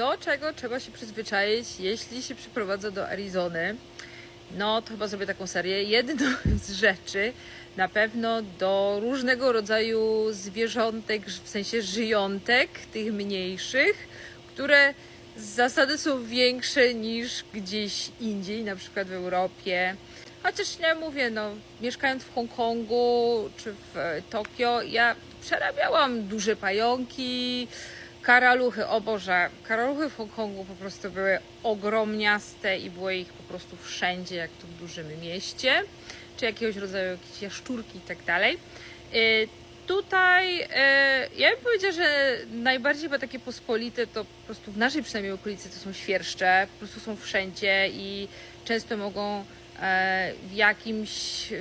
do czego trzeba się przyzwyczaić, jeśli się przyprowadza do Arizony. No, to chyba zrobię taką serię. Jedną z rzeczy, na pewno do różnego rodzaju zwierzątek, w sensie żyjątek, tych mniejszych, które z zasady są większe niż gdzieś indziej, na przykład w Europie. Chociaż nie mówię, no, mieszkając w Hongkongu czy w e, Tokio, ja przerabiałam duże pająki, karaluchy. O Boże, karaluchy w Hongkongu po prostu były ogromniaste i było ich po prostu wszędzie, jak tu w dużym mieście, czy jakiegoś rodzaju jakieś jaszczurki i tak dalej. Y, Tutaj y, ja bym powiedziała, że najbardziej chyba takie pospolite to po prostu w naszej przynajmniej okolicy to są świerszcze, po prostu są wszędzie i często mogą e, jakimś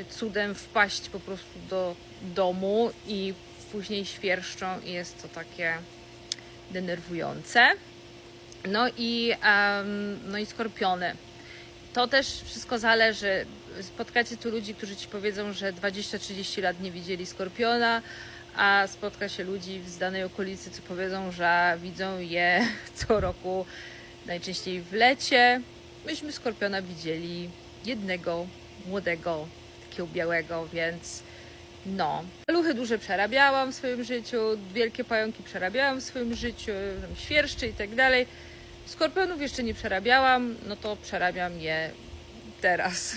cudem wpaść po prostu do domu i później świerszczą i jest to takie denerwujące. No i, em, no i skorpiony. To też wszystko zależy. Spotkacie tu ludzi, którzy ci powiedzą, że 20-30 lat nie widzieli skorpiona, a spotka się ludzi z danej okolicy, co powiedzą, że widzą je co roku, najczęściej w lecie. Myśmy skorpiona widzieli jednego młodego, takiego białego, więc no. Luchy duże przerabiałam w swoim życiu, wielkie pająki przerabiałam w swoim życiu, tam świerszcze i tak dalej. Skorpionów jeszcze nie przerabiałam, no to przerabiam je teraz.